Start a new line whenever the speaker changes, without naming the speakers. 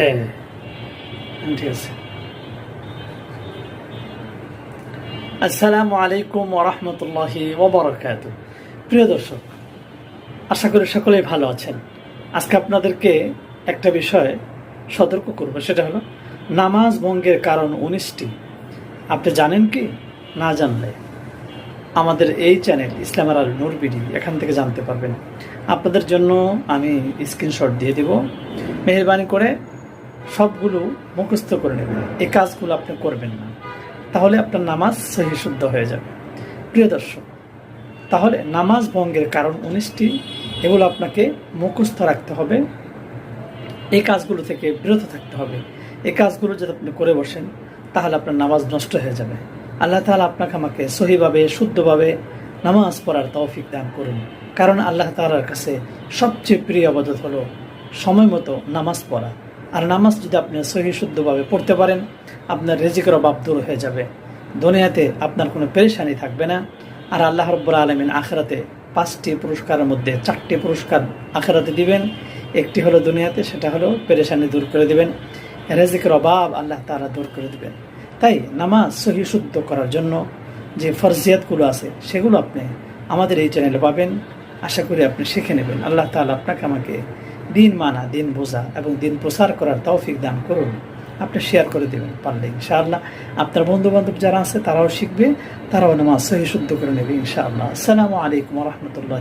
হ্যাঁ ঠিক আছে আসসালামু আলাইকুম ওরহমতুল্লাহি ওবরাকাত প্রিয় দর্শক আশা করি সকলেই ভালো আছেন। আজকে আপনাদেরকে একটা বিষয় সতর্ক করব, সেটা হলো নামাজ ভঙ্গের কারণ উনিশটি। আপনি জানেন কি? না জানলে আমাদের এই চ্যানেল ইসলামের আল নূর বিডি এখান থেকে জানতে পারবেন। আপনাদের জন্য আমি স্ক্রিনশট দিয়ে দিব। মেহরবানি করে সবগুলো মুখস্থ করে নেবেন। এই কাজগুলো আপনি করবেন না। তাহলে আপনার নামাজ সহি শুদ্ধ হয়ে যাবে। প্রিয় দর্শক, তাহলে নামাজ ভঙ্গের কারণ উনিশটি, এগুলো আপনাকে মুখস্থ রাখতে হবে। এই কাজগুলো থেকে বিরত থাকতে হবে। এই কাজগুলো যদি আপনি করে বসেন, তাহলে আপনার নামাজ নষ্ট হয়ে যাবে। আল্লাহ তাআলা আপনাকে আমাকে সহিভাবে, শুদ্ধভাবে নামাজ পড়ার তৌফিক দান করুন। কারণ আল্লাহ তাআলার কাছে সবচেয়ে প্রিয় আবাদত হলো সময় মতো নামাজ পড়া। আর নামাজ যদি আপনি সহি শুদ্ধভাবে পড়তে পারেন, আপনার রেজিকের অভাব দূর হয়ে যাবে। দুনিয়াতে আপনার কোনো পেরেশানি থাকবে না। আর আল্লাহ রব্বুল আলমিন আখেরাতে পাঁচটি পুরস্কারের মধ্যে চারটি পুরস্কার আখেরাতে দিবেন। একটি হলো দুনিয়াতে, সেটা হলো পেরেশানি দূর করে দিবেন। রেজিকের অভাব আল্লাহ তারা দূর করে দিবেন। তাই নামাজ সহি শুদ্ধ করার জন্য যে ফরজিয়াতগুলো আছে, সেগুলো আপনি আমাদের এই চ্যানেলে পাবেন। আশা করি আপনি শিখে নেবেন। আল্লাহ তাআলা আপনাকে আমাকে দিন মানা, দিন বোঝা এবং দিন প্রচার করার তৌফিক দান করুন। আপনি শেয়ার করে দেবেন, পারলে ইনশাআল্লাহ। আপনার বন্ধুবান্ধব যারা আছে, তারাও শিখবে, তারাও নামাজ সহি শুদ্ধ করে নেবে ইনশাআল্লাহ। আসসালামু আলাইকুম রহমতুল্লাহ